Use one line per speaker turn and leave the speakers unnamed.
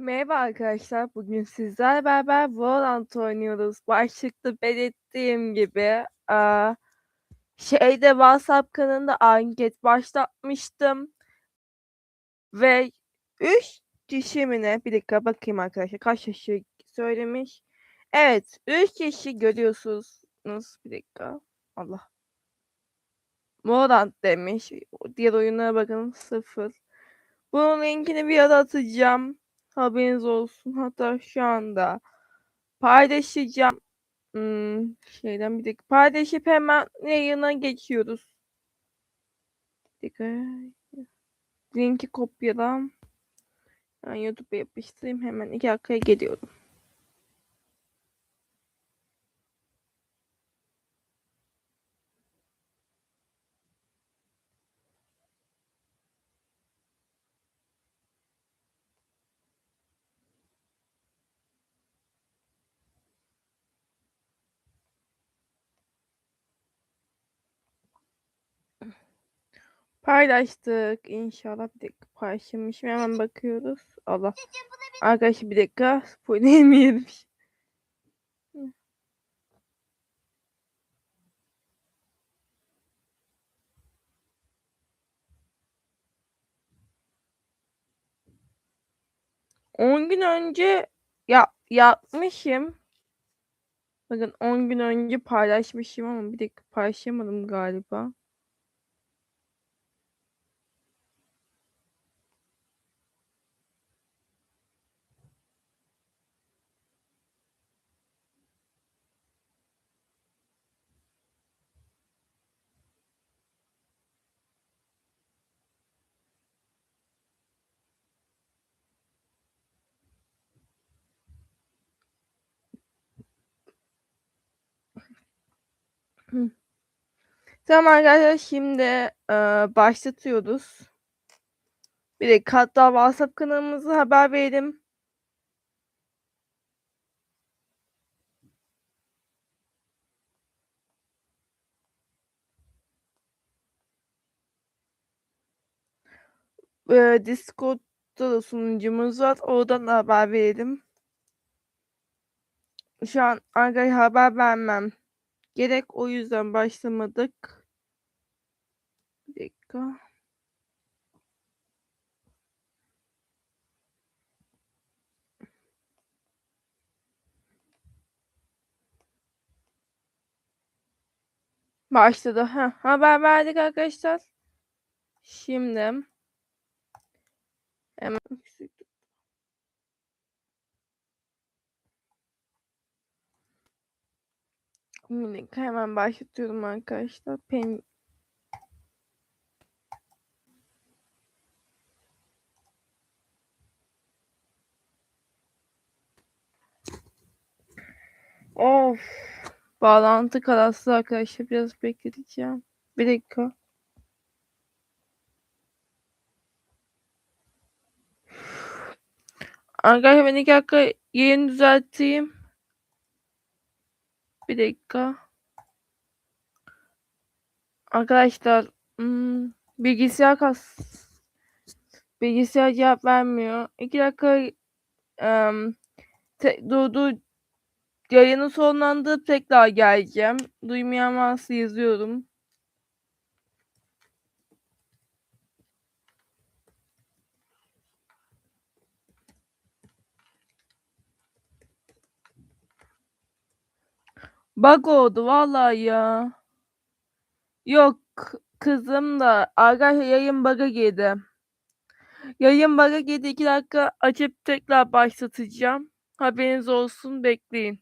Merhaba arkadaşlar. Bugün sizlerle beraber Valorant oynuyoruz. Başlıkta belirttiğim gibi şeyde WhatsApp kanalında anket başlatmıştım. Ve 3 kişi mi ne? Bir dakika bakayım arkadaşlar. Kaç kişi söylemiş? Evet. 3 kişi görüyorsunuz. Bir dakika. Allah. Valorant demiş. Diğer oyunlara bakın. Sıfır. Bunun linkini bir ara atacağım. Haberiniz olsun. Hatta şu anda paylaşacağım. Hmm, şeyden bir dakika. Paylaşıp hemen yayına geçiyoruz. Bir dakika. Linki kopyalam. Ben YouTube'a yapıştırayım. Hemen iki dakikaya geliyorum. Paylaştık. İnşallah bir dakika paylaşılmış mı? Hemen bakıyoruz. Allah. Arkadaşlar bir dakika. Spoiler Hı. On gün önce ya yapmışım. Bakın 10 gün önce paylaşmışım ama bir dakika paylaşamadım galiba. Tamam arkadaşlar şimdi e, başlatıyoruz. Bir de hatta WhatsApp kanalımızı haber verelim. E, Discord'da da sunucumuz var. Oradan da haber verelim. Şu an arkadaşlar haber vermem. Gerek o yüzden başlamadık. Bir dakika. Başladı. Ha, haber verdik arkadaşlar. Şimdi hemen dakika hemen başlatıyorum arkadaşlar. Pen Of. Bağlantı kararsı arkadaşlar. Biraz bekleteceğim. Bir dakika. Arkadaşlar ben iki dakika yayını düzelteyim. Bir dakika. Arkadaşlar hmm, bilgisayar kas bilgisayar cevap vermiyor. İki dakika um, te, durdu yayını sonlandırıp tekrar geleceğim. Duymayan varsa yazıyorum. Bug oldu vallahi ya. Yok kızım da arkadaşlar yayın bug'a girdi. Yayın bug'a girdi. 2 dakika açıp tekrar başlatacağım. Haberiniz olsun bekleyin.